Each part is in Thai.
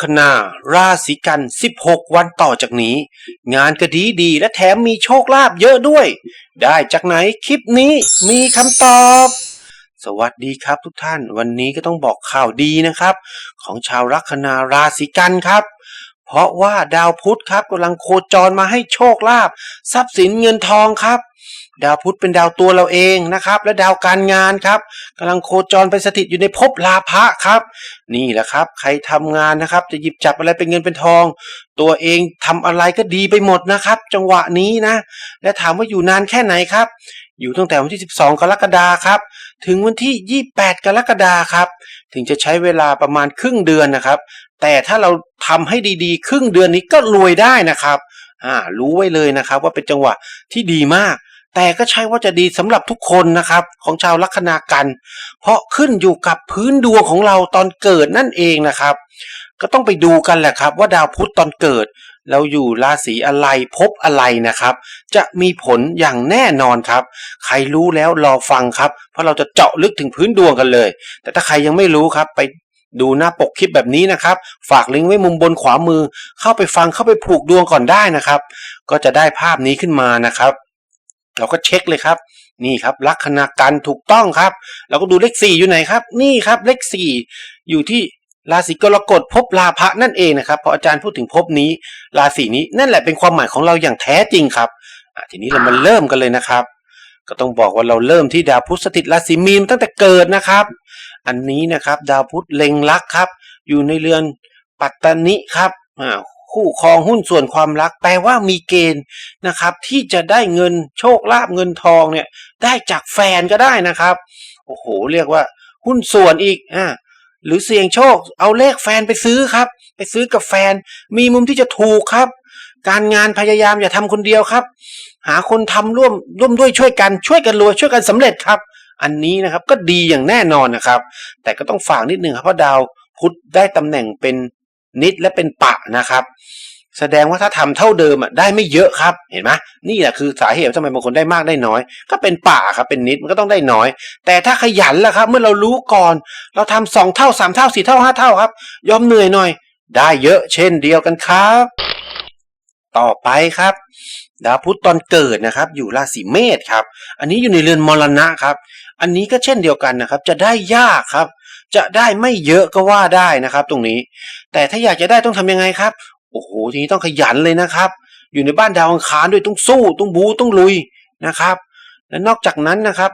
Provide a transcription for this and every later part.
คนา ราศีกัน 16 วันต่อจากนี้ งานก็ดีดีและแถมมีโชคลาภเยอะด้วย ได้จากไหนคลิปนี้มีคำตอบ สวัสดีครับทุกท่าน วันนี้ก็ต้องบอกข่าวดีนะครับ ของชาวลัคนาราศีกันครับ เพราะว่าดาวพุธครับกำลังโคจรมาให้โชคลาภทรัพย์สินเงินทองครับ ดาวพุธเป็นดาวตัวเราเองนะครับ และดาวการงานครับกำลังโคจรไปสถิตอยู่ในภพลาภะครับ นี่แหละครับ ใครทำงานนะครับ จะหยิบจับอะไรเป็นเงินเป็นทอง ตัวเองทำอะไรก็ดีไปหมดนะครับ จังหวะนี้นะ และถามว่าอยู่นานแค่ไหนครับ อยู่ตั้งแต่วันที่ 12 กรกฎาคมครับ ถึงวันที่ 28 กรกฎาคมครับ ถึงจะใช้เวลาประมาณครึ่งเดือนนะครับ แต่ถ้าเราทำให้ดีๆ ครึ่งเดือนนี้ก็รวยได้นะครับอ่ารู้ไว้เลยนะครับว่าเป็นจังหวะที่ดีมาก แต่ก็ใช่ว่าจะดีสำหรับทุกคนนะครับ ของชาวลัคนากัน เพราะขึ้นอยู่กับพื้นดวงของเราตอนเกิดนั่นเองนะครับ ก็ต้องไปดูกันแหละครับ ว่าดาวพุธตอนเกิด เราอยู่ราศีอะไรภพอะไรนะครับ จะมีผลอย่างแน่นอนครับ ใครรู้แล้วรอฟังครับ เพราะเราจะเจาะลึกถึงพื้นดวงกันเลย แต่ถ้าใครยังไม่รู้ครับไปดูหน้าปกคลิปแบบนี้นะครับ ฝากลิงก์ไว้มุมบนขวามือ เข้าไปฟังเข้าไปผูกดวงก่อนได้นะครับ ก็จะได้ภาพนี้ขึ้นมานะครับ เราก็เช็คเลยครับ นี่ครับ ลัคนาการถูกต้องครับ เราก็ดูเลขสี่อยู่ไหนครับ นี่ครับเลขสี่อยู่ที่ ราศีกรกฎภพลาภะนั่นเองนะครับพออาจารย์พูดถึงภพนี้ ราศีนี้นั่นแหละเป็นความหมายของเราอย่างแท้จริงครับทีนี้เรามาเริ่มกันเลยนะครับ ก็ต้องบอกว่าเราเริ่มที่ดาวพุธสถิตราศีมีนตั้งแต่เกิดนะครับ อันนี้นะครับ ดาวพุธเล็งลักครับ อยู่ในเรือนปัตตนิครับคู่ครองหุ้นส่วนความรัก แปลว่ามีเกณฑ์นะครับ ที่จะได้เงินโชคลาภเงินทองเนี่ย ได้จากแฟนก็ได้นะครับโอ้โห เรียกว่าหุ้นส่วนอีกอ่า หรือเสี่ยงโชค เอาเลขแฟนไปซื้อครับ ไปซื้อกับแฟน มีมุมที่จะถูกครับ การงานพยายามอย่าทำคนเดียวครับ หาคนทำร่วมร่วมด้วยช่วยกันช่วยกันรวยช่วยกันสำเร็จครับ อันนี้นะครับก็ดีอย่างแน่นอนนะครับ แต่ก็ต้องฝากนิดนึงครับเพราะดาวพุธได้ตำแหน่งเป็นนิดและเป็นปะนะครับ แสดงว่าถ้าทำเท่าเดิมอะได้ไม่เยอะครับ เห็นไหมนี่แหละคือสาเหตุทำไมบางคนได้มากได้น้อย ก็เป็นป่าครับเป็นนิดมันก็ต้องได้น้อย แต่ถ้าขยันล่ะครับ เมื่อเรารู้ก่อน เราทำสองเท่าสามเท่าสี่เท่าห้าเท่าครับ ยอมเหนื่อยหน่อย ได้เยอะเช่นเดียวกันครับ ต่อไปครับดาวพุธตอนเกิดนะครับ อยู่ราศีเมษครับ อันนี้อยู่ในเรือนมรณะครับ อันนี้ก็เช่นเดียวกันนะครับ จะได้ยากครับ จะได้ไม่เยอะก็ว่าได้นะครับ ตรงนี้ แต่ถ้าอยากจะได้ต้องทำยังไงครับ โอ้โหทีนี้ต้องขยันเลยนะครับ อยู่ในบ้านดาวอังคารด้วยต้องสู้ต้องบูต้องลุยนะครับ และนอกจากนั้นนะครับ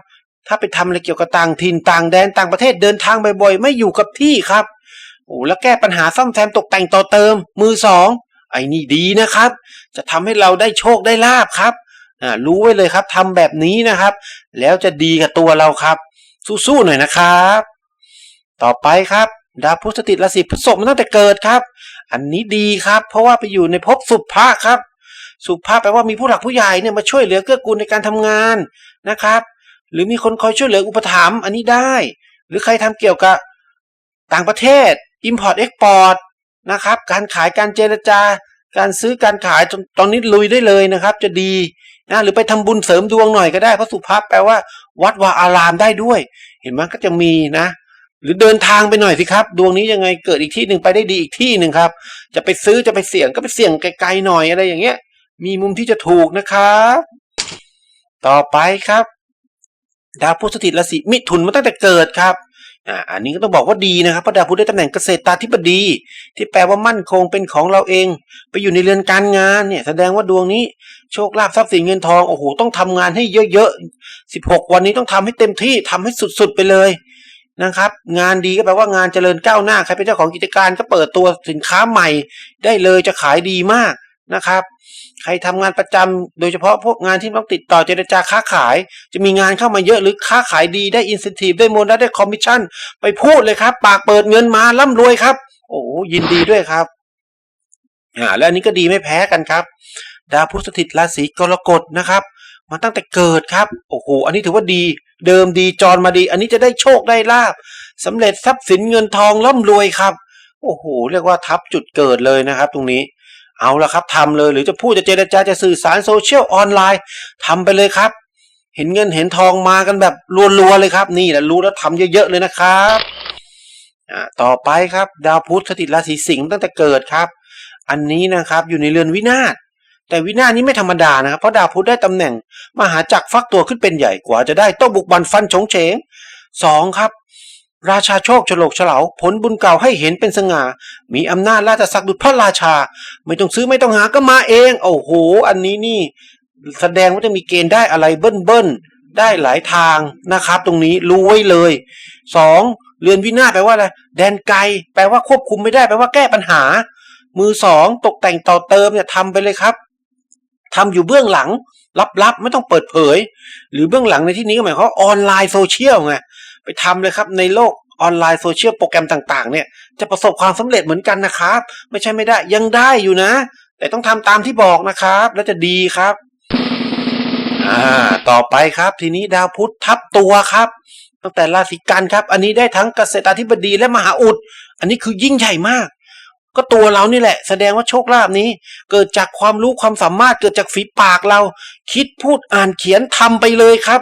ถ้าไปทำอะไรเกี่ยวกับต่างถิ่นต่างแดนต่างประเทศเดินทางบ่อยๆ ไม่อยู่กับที่ครับโอ้แล้วแก้ปัญหาซ่อมแซมตกแต่งต่อเติม มือสองไอ้นี่ดีนะครับ จะทำให้เราได้โชคได้ลาบครับอ่ารู้ไว้เลยครับทำแบบนี้นะครับ แล้วจะดีกับตัวเราครับ สู้ๆหน่อยนะครับ ต่อไปครับ ดาวพุธสถิตราศีพฤษภมาตั้งแต่เกิดครับ อันนี้ดีครับ เพราะว่าไปอยู่ในภพสุภะครับ สุภะแปลว่ามีผู้หลักผู้ใหญ่เนี่ยมาช่วยเหลือเกื้อกูลในการทำงานนะครับ หรือมีคนคอยช่วยเหลืออุปถัมภ์อันนี้ได้ หรือใครทำเกี่ยวกับต่างประเทศ Import Export นะครับ การขายการเจรจาการซื้อการขายตอนตอนนี้ลุยได้เลยนะครับ จะดีนะหรือไปทำบุญเสริมดวงหน่อยก็ได้เพราะสุภาพแปลว่า วัดวาอารามได้ด้วย เห็นไหมก็จะมีนะ หรือเดินทางไปหน่อยสิครับ ดวงนี้ยังไงเกิดอีกที่หนึ่งไปได้ดีอีกที่หนึ่งครับ จะไปซื้อจะไปเสี่ยงก็ไปเสี่ยงไกลๆหน่อยอะไรอย่างเงี้ย มีมุมที่จะถูกนะครับต่อไปครับ ดาวพุธสถิตราศีมิถุนมาตั้งแต่เกิดครับอ่าอันนี้ก็ต้องบอกว่าดีนะครับเพราะดาวพุธได้ตำแหน่งเกษตราธิบดี ที่แปลว่ามั่นคงเป็นของเราเอง ไปอยู่ในเรือนการงานเนี่ย แสดงว่าดวงนี้โชคลาภทรัพย์สินเงินทองโอ้โหต้องทำงานให้เยอะๆสิบหกวันนี้ต้องทำให้เต็มที่ทำให้สุดๆไปเลย นะครับ งานดีก็แปลว่างานเจริญก้าวหน้าใครเป็นเจ้าของกิจการก็เปิดตัวสินค้าใหม่ ได้เลยจะขายดีมากนะครับ ใครทำงานประจำโดยเฉพาะพวกงานที่ต้องติดต่อเจรจาค้าขาย จะมีงานเข้ามาเยอะหรือค้าขายดีได้อินส n ทีฟได้โมนัสได้คอมมิชชั่น ไปพูดเลยครับ ปากเปิดเงินมาร่ำรวยครับ โอ้ยินดีด้วยครับอ่าและอันนี้ก็ดีไม่แพ้กันครับ ดาวพุธสถิตราศีกรกฎนะครับ มาตั้งแต่เกิดครับโอ้โหอันนี้ถือว่าดี เดิมดีจรมาดี อันนี้จะได้โชคได้ลาบสำเร็จทรัพย์สินเงินทองร่ำรวยครับ โอ้โหเรียกว่าทับจุดเกิดเลยนะครับ ตรงนี้เอาละครับทำเลยหรือจะพูดจะเจรจาจะสื่อสารโซเชียลออนไลน์ทำไปเลยครับ เห็นเงินเห็นทองมากันแบบรัวๆเลยครับ นี่แหละรู้แล้วทำเยอะๆเลยนะครับต่อไปครับ ดาวพุธสถิตราศีสิงห์ตั้งแต่เกิดครับ อันนี้นะครับอยู่ในเรือนวินาศ แต่วินานี้ไม่ธรรมดานะครับ เพราะดาวพุธได้ตำแหน่ง มหาจักรฟักตัวขึ้นเป็นใหญ่กว่าจะได้ต้องบุกบันฟันฉงเฉงสองครับ ราชาโชคฉลกเฉลาผลบุญเก่าให้เห็นเป็นสง่า มีอำนาจราชศักดิ์ดุจพระราชา ไม่ต้องซื้อไม่ต้องหาก็มาเอง โอ้โห อันนี้นี่ แสดงว่าจะมีเกณฑ์ได้อะไรเบิ้ลเบิ้ลๆได้หลายทางนะครับ ตรงนี้รู้ไว้เลยสองเรือนวินาศแปลว่าอะไรแดนไกล แปลว่าควบคุมไม่ได้แปลว่าแก้ปัญหา มือสองตกแต่งต่อเติมเนี่ยทำไปเลยครับ ทำอยู่เบื้องหลังลับๆ ไม่ต้องเปิดเผย หรือเบื้องหลังในที่นี้ก็หมายความออนไลน์โซเชียลไงไปทำเลยครับในโลกออนไลน์โซเชียลโปรแกรมต่างๆ เนี่ยจะประสบความสำเร็จเหมือนกันนะครับ ไม่ใช่ไม่ได้ยังได้อยู่นะ แต่ต้องทำตามที่บอกนะครับ แล้วจะดีครับอ่าต่อไปครับ ทีนี้ดาวพุธทับตัวครับตั้งแต่ราศีกันครับ อันนี้ได้ทั้งเกษตราธิบดีและมหาอุด อันนี้คือยิ่งใหญ่มาก ก็ตัวเรานี่แหละ แสดงว่าโชคลาภนี้ เกิดจากความรู้ความสามารถเกิดจากฝีปากเรา คิดพูดอ่านเขียนทำไปเลยครับ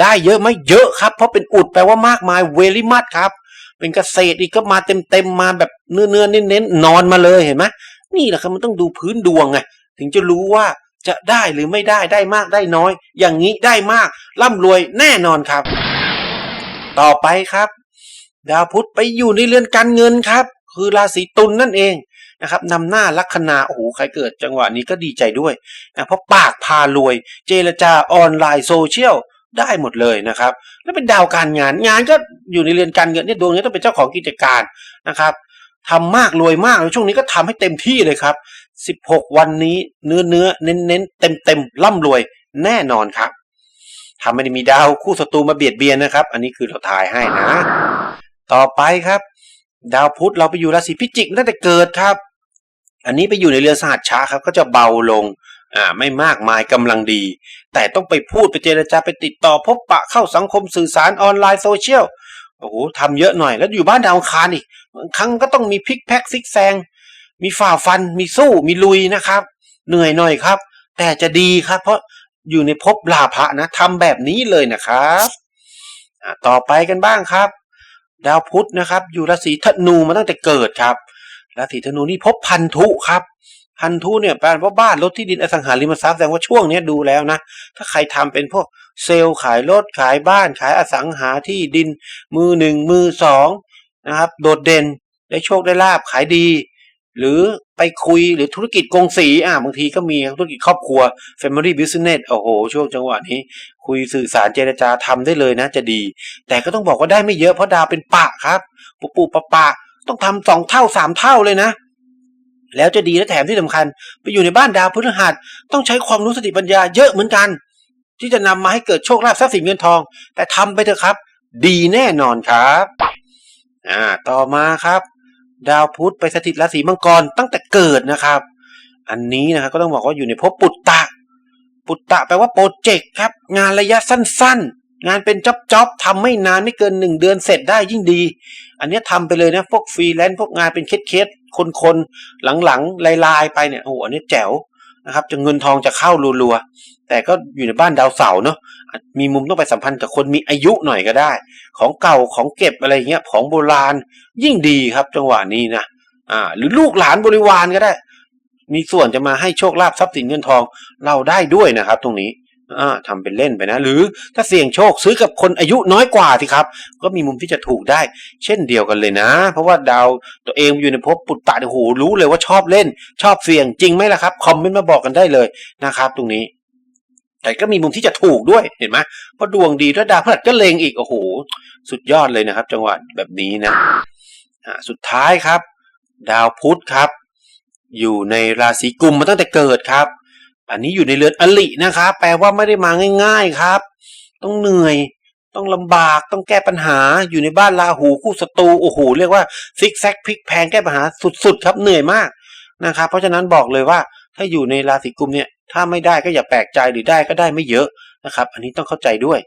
ได้เยอะไหมเยอะครับ เพราะเป็นอุดแปลว่ามากมายเวลิมัดครับ เป็นเกษตรอีกก็มาเต็มเต็มมาแบบเนื้อเนื้อเน้นเน้นๆนอนมาเลยเห็นไหมนี่แหละครับมันต้องดูพื้นดวงไงถึงจะรู้ว่าจะได้หรือไม่ได้ได้มากได้น้อย อย่างนี้ได้มากร่ำรวยแน่นอนครับ ต่อไปครับ ดาวพุธไปอยู่ในเรือนการเงินครับ คือราศีตุลนั่นเองนะครับนำหน้าลัคนาโอ้โหใครเกิดจังหวะนี้ก็ดีใจด้วยนะเพราะปากพารวย เจรจาออนไลน์โซเชียลได้หมดเลยนะครับ แล้วเป็นดาวการงานงานก็อยู่ในเรือนการเงินเนี่ยดวงนี้ต้องเป็นเจ้าของกิจการนะครับทำมากรวยมากแล้วช่วงนี้ก็ทำให้เต็มที่เลยครับ 16 วันนี้เนื้อเนื้อเน้นเน้นเต็มเต็มร่ำรวยแน่นอนครับถ้าไม่ได้มีดาวคู่ศัตรูมาเบียดเบียนนะครับ อันนี้คือเราทายให้นะ ต่อไปครับ ดาวพุธเราไปอยู่ราศีพิจิกตั้งแต่เกิดครับ อันนี้ไปอยู่ในเรือนสหัสช้าครับ ก็จะเบาลงอ่าไม่มากมายกำลังดี แต่ต้องไปพูดไปเจรจาไปติดต่อพบปะเข้าสังคมสื่อสารออนไลน์โซเชียลโอ้โหทำเยอะหน่อยแล้วอยู่บ้านดาวคารอีกบางครั้งก็ต้องมีพลิกแพ็กซิกแซง มีฝ่าฟัน มีสู้มีลุยนะครับ เหนื่อยหน่อยครับ แต่จะดีครับ เพราะอยู่ในภพลาภะนะทำแบบนี้เลยนะครับต่อไปกันบ้างครับ ดาวพุธนะครับ อยู่ราศีธนูมาตั้งแต่เกิดครับ ราศีธนูนี่พบพันธุครับ พันธุเนี่ยแปลว่าบ้านรถที่ดินอสังหาริมทรัพย์แสดงว่าช่วงนี้ดูแล้วนะ ถ้าใครทำเป็นพวกเซลล์ขายรถขายบ้านขายอสังหาที่ดิน มือหนึ่งมือสองนะครับ โดดเด่นได้โชคได้ลาบขายดี หรือ ไปคุยหรือธุรกิจกงสีอะบางทีก็มีธุรกิจครอบครัว Family Business โอ้โห ช่วงจังหวะนี้ คุยสื่อสารเจรจาทำได้เลยนะจะดี แต่ก็ต้องบอกว่าได้ไม่เยอะเพราะดาวเป็นปะครับ ปุปุปะปะต้องทำสองเท่าสามเท่าเลยนะ แล้วจะดีและแถมที่สำคัญ ไปอยู่ในบ้านดาวพฤหัสต้องใช้ความรู้สติปัญญาเยอะเหมือนกัน ที่จะนำมาให้เกิดโชคลาภทรัพย์สินเงินทอง แต่ทำไปเถอะครับ ดีแน่นอนครับ อ่า ต่อมาครับ ดาวพุธไปสถิตราศีมังกรตั้งแต่เกิดนะครับ อันนี้นะครับก็ต้องบอกว่าอยู่ในภพปุตตะ ปุตตะแปลว่าโปรเจกต์ครับ งานระยะสั้น ๆ งานเป็นจ็อบจ็อบทำไม่นานไม่เกินหนึ่งเดือนเสร็จได้ยิ่งดี อันนี้ทำไปเลยนะพวกฟรีแลนซ์พวกงานเป็นเคสๆคนๆหลังๆลายๆไปเนี่ยโอ้โหอันนี้แจ๋วนะครับจะเงินทองจะเข้ารัวๆ แต่ก็อยู่ในบ้านดาวเสาร์เนาะมีมุมต้องไปสัมพันธ์กับคนมีอายุหน่อยก็ได้ ของเก่าของเก็บอะไรเงี้ยของโบราณยิ่งดีครับ จังหวะนี้นะอ่า หรือลูกหลานบริวารก็ได้ มีส่วนจะมาให้โชคลาภทรัพย์สินเงินทองเราได้ด้วยนะครับ ตรงนี้อ่าทำเป็นเล่นไปนะ หรือถ้าเสี่ยงโชคซื้อกับคนอายุน้อยกว่าสิครับ ก็มีมุมที่จะถูกได้ เช่นเดียวกันเลยนะ เพราะว่าดาวตัวเองอยู่ในภพปุตตะโอ้โหรู้เลยว่าชอบเล่น ชอบเสี่ยงจริงไหมล่ะครับคอมเมนต์มาบอกกันได้เลยนะครับ ตรงนี้ แต่ก็มีมุมที่จะถูกด้วยเห็นไหมเพราะดวงดีแล้วดาวพฤหัสก็เลงอีกโอ้โหสุดยอดเลยนะครับ จังหวะแบบนี้นะสุดท้ายครับ ดาวพุธครับ อยู่ในราศีกุมมาตั้งแต่เกิดครับ อันนี้อยู่ในเรือนอลินะครับแปลว่าไม่ได้มาง่าย ๆครับ ต้องเหนื่อยต้องลำบากต้องแก้ปัญหาอยู่ในบ้านราหูคู่ศัตรูโอ้โหเรียกว่าซิกแซกพลิกแพงแก้ปัญหาสุดๆ ครับเหนื่อยมากนะครับ เพราะฉะนั้นบอกเลยว่าถ้าอยู่ในราศีกุมเนี่ย ถ้าไม่ได้ก็อย่าแปลกใจหรือได้ก็ได้ไม่เยอะนะครับ อันนี้ต้องเข้าใจด้วย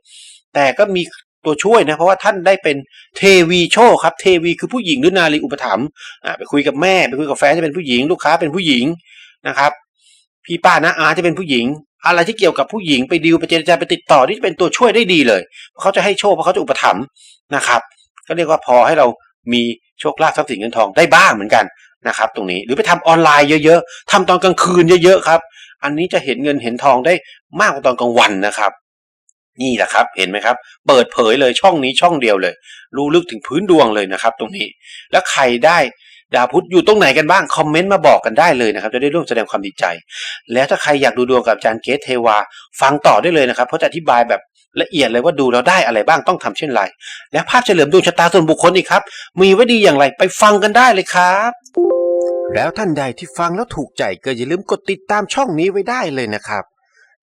แต่ก็มีตัวช่วยนะเพราะว่าท่านได้เป็นเทวีโชครับเทวีคือผู้หญิงหรือนารีอุปถัมภ์อ่าไปคุยกับแม่ไปคุยกับแฟนจะเป็นผู้หญิง ลูกค้าเป็นผู้หญิงนะครับพี่ป้านะอาจะเป็นผู้หญิง อะไรที่เกี่ยวกับผู้หญิงไปดิวไปเจรจาไปติดต่อที่จะเป็นตัวช่วยได้ดีเลยเพราะเขาจะให้โชคเพราะเขาจะอุปถัมภ์นะครับ ก็เรียกว่าพอให้เรามีโชคลาภทรัพย์สินเงินทองได้บ้างเหมือนกันนะครับ ตรงนี้หรือไปทำออนไลน์เยอะ ๆทำตอนกลางคืนเยอะๆครับ อันนี้จะเห็นเงินเห็นทองได้มากกว่าตอนกลางวันนะครับ นี่แหละครับ เห็นไหมครับ เปิดเผยเลยช่องนี้ช่องเดียวเลย รู้ลึกถึงพื้นดวงเลยนะครับ ตรงนี้ แล้วใครได้ดาวพุธอยู่ตรงไหนกันบ้าง คอมเมนต์มาบอกกันได้เลยนะครับ จะได้ร่วมแสดงความดีใจ แล้วถ้าใครอยากดูดวงกับอาจารย์เกตเทวา ฟังต่อได้เลยนะครับ เพราะจะอธิบายแบบละเอียดเลยว่าดูแล้วได้อะไรบ้างต้องทำเช่นไร และภาพเฉลิมดวงชะตาส่วนบุคคลอีกครับ มีไว้ดีอย่างไรไปฟังกันได้เลยครับ แล้วท่านใดที่ฟังแล้วถูกใจก็อย่าลืมกดติดตามช่องนี้ไว้ได้เลยนะครับ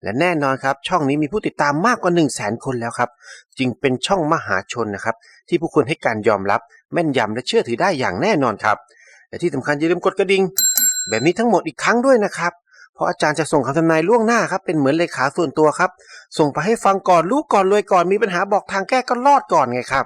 และแน่นอนครับช่องนี้มีผู้ติดตามมากกว่า 1 0 0 0 0แสนคนแล้วครับ จึงเป็นช่องมหาชนนะครับ ที่ผู้คนให้การยอมรับแม่นยำและเชื่อถือได้อย่างแน่นอนครับ และที่สำคัญอย่าลืมกดกระดิ่งแบบนี้ทั้งหมดอีกครั้งด้วยนะครับ เพราะอาจารย์จะส่งคำทำนายล่วงหน้าครับเป็นเหมือนเลขาส่วนตัวครับ ส่งไปให้ฟังก่อนรู้ก่อนรวยก่อนมีปัญหาบอกทางแก้ก็รอดก่อนไงครับ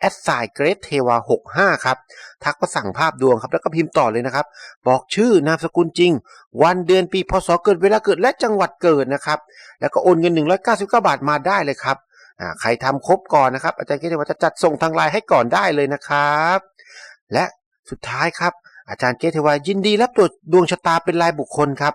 แอดไซเกรดเทวา65 ครับ ทักมาสั่งภาพดวงครับ แล้วก็พิมพ์ต่อเลยนะครับ บอกชื่อนามสกุลจริง วันเดือนปีพศเกิดเวลาเกิดและจังหวัดเกิดนะครับ แล้วก็โอนเงิน 199 บาทมาได้เลยครับใครทำครบก่อนนะครับ อาจารย์เกรดเทวาจะจัดส่งทางไลน์ให้ก่อนได้เลยนะครับ และสุดท้ายครับอาจารย์เกตเทวายินดีรับตรวจดวงชะตาเป็นรายบุคคลครับ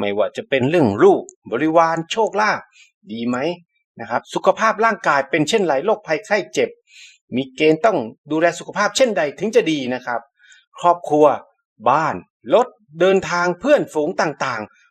ไม่ว่าจะเป็นเรื่องลูกบริวารโชคลาภดีไหมนะครับสุขภาพร่างกายเป็นเช่นไรโรคภัยไข้เจ็บ มีเกณฑ์ต้องดูแลสุขภาพเช่นใดถึงจะดีนะครับ ครอบครัว บ้านรถเดินทางเพื่อนฝูงต่างๆ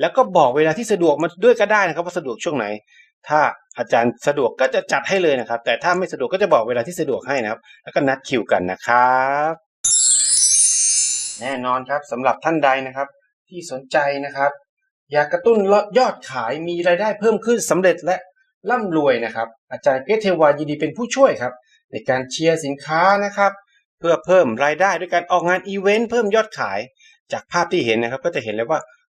แล้วก็บอกเวลาที่สะดวกมาด้วยก็ได้นะครับว่าสะดวกช่วงไหน ถ้าอาจารย์สะดวกก็จะจัดให้เลยนะครับ แต่ถ้าไม่สะดวกก็จะบอกเวลาที่สะดวกให้นะครับ แล้วก็นัดคิวกันนะครับ แน่นอนครับสำหรับท่านใดนะครับ ที่สนใจนะครับ อยากกระตุ้นยอดขายมีรายได้เพิ่มขึ้นสำเร็จและร่ำรวยนะครับ อาจารย์เกรทเทวายินดีเป็นผู้ช่วยครับ ในการเชียร์สินค้านะครับ เพื่อเพิ่มรายได้ด้วยการออกงานอีเวนต์เพิ่มยอดขาย จากภาพที่เห็นนะครับ ก็จะเห็นเลยว่า